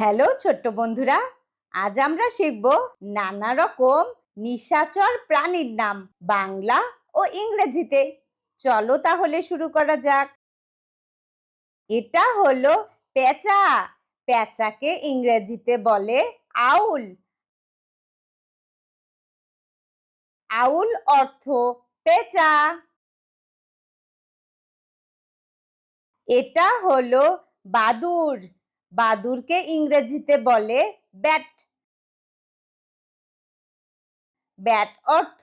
Hello ছোট্ট বন্ধুরা, আজ আমরা শিখব নানা রকম নিশাচর প্রাণীর নাম বাংলা ও ইংরেজিতে। চলো তাহলে শুরু করা যাক। এটা হলো পেঁচা পেঁচাকে ইংরেজিতে বলে আউল। আউল অর্থ পেঁচা। এটা হলো বাদুর বাদুরকে ইংরেজিতে বলে ব্যাট। ব্যাট অর্থ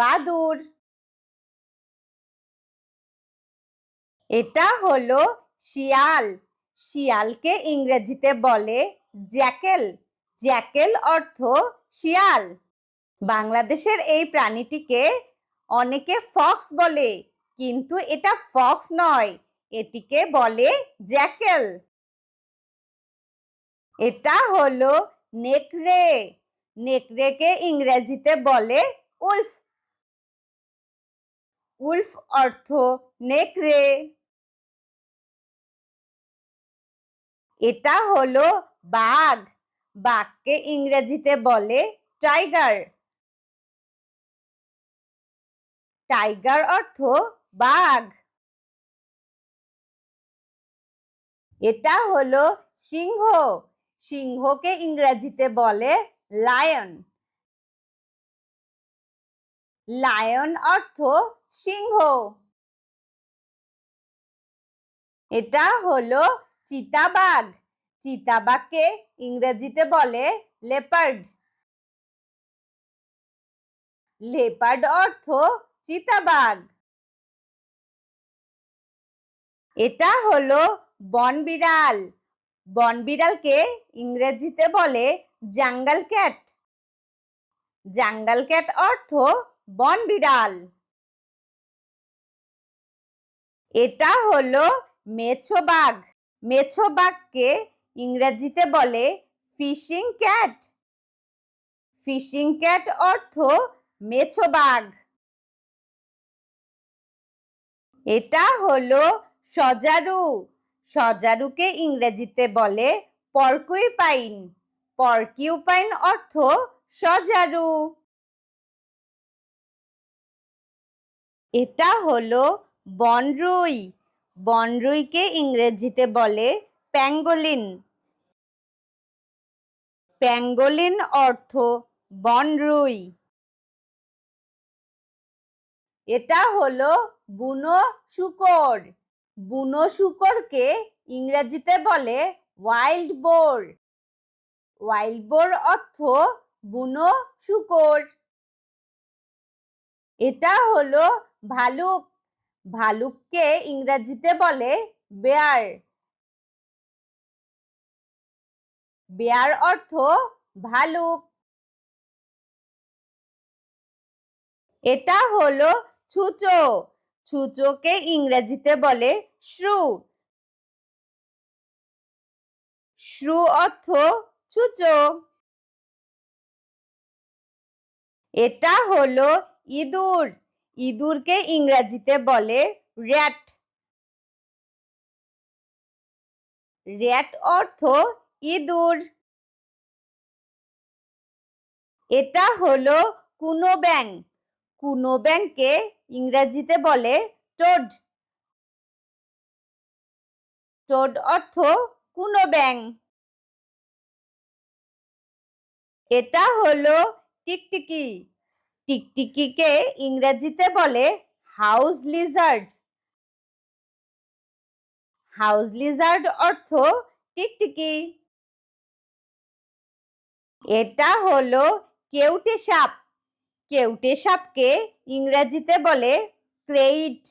বাদুর। এটা হলো শিয়াল। শিয়ালকে ইংরেজিতে বলে জ্যাকেল। জ্যাকেল অর্থ শিয়াল। বাংলাদেশের এই প্রাণীটিকে অনেকে ফক্স বলে, কিন্তু এটা ফক্স নয়, এটিকে বলে জ্যাকেল। এটা হলো নেকড়ে। নেকড়েকে ইংরেজিতে বলে উলফ। উলফ অর্থ নেকড়ে। এটা হলো বাঘ। বাঘকে ইংরেজিতে বলে টাইগার। টাইগার অর্থ বাঘ। এটা হলো সিংহ। সিংহকে ইংরেজিতে বলে লায়ন লায়ন অর্থ সিংহ। এটা হলো চিতাবাঘ। চিতাবাঘকে ইংরেজিতে বলে লেপার্ড লেপার্ড অর্থ চিতাবাঘ। এটা হলো বনবিড়াল। বনবিড়ালকে ইংরেজিতে বলে জাঙ্গাল ক্যাট। জাঙ্গাল ক্যাট অর্থ বনবিড়াল। এটা হলো মেছো বাঘ। মেছো বাঘকে ইংরেজিতে বলে ফিশিং ক্যাট। ফিশিং ক্যাট অর্থ মেছো বাঘ। এটা হলো সজারু। সজারুকে ইংরেজিতে বলে পরকুইপাইন। পরকিউপাইন অর্থ সজারু। এটা হলো বনরুই। বনরুইকে ইংরেজিতে বলে প্যাঙ্গোলিন। প্যাঙ্গোলিন অর্থ বনরুই। এটা হলো বুনো শুকর। বুনো শুকরকে ইংরেজিতে বলে ওয়াইল্ড বোর ওয়াইল্ড বোর অর্থ বুনো শুকর এটা হলো ভালুক। ভালুককে ইংরেজিতে বলে বেয়ার বেয়ার অর্থ ভালুক। এটা হলো ছুচো। ছুচোকে ইংরেজিতে বলে শ্রু। শ্রু অর্থ ছুচো এটা হলো ইঁদুর। ইঁদুরকে ইংরেজিতে বলে র্যাট। র্যাট অর্থ ইঁদুর। এটা হলো কুনো ব্যাং কুনো ব্যাংকে ইংরেজিতে বলে টোড। টোড অর্থ কুনো ব্যাং। এটা হলো টিকটিকি। টিকটিকিকে ইংরেজিতে বলে হাউস লিজার্ড। হাউস লিজার্ড অর্থ টিকটিকি। এটা হলো কেউটে সাপ কেউটে সাপকে ইংরেজিতে বলে ক্রেইট।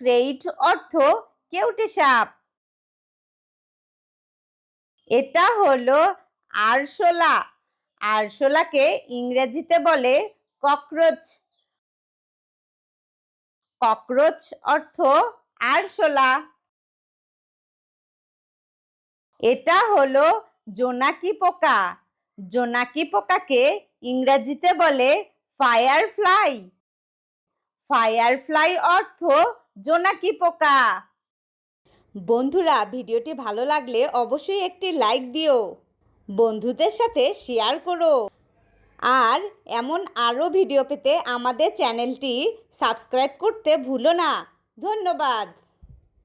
ক্রেইট অর্থ কেউটে সাপ। এটা হলো আরশোলা। আরশোলাকে ইংরেজিতে বলে ককরোচ। ককরোচ অর্থ আরশোলা। এটা হলো জোনাকি পোকা। জোনাকি পোকাকে ইংরেজিতে বলে ফায়ার ফ্লাই ফায়ার ফ্লাই অর্থ জোনাকি পোকা। বন্ধুরা, ভিডিওটি ভালো লাগলে অবশ্যই একটি লাইক দিও। বন্ধুদের সাথে শেয়ার করো। আর এমন আরও ভিডিও পেতে আমাদের চ্যানেলটি সাবস্ক্রাইব করতে ভুলো না। ধন্যবাদ।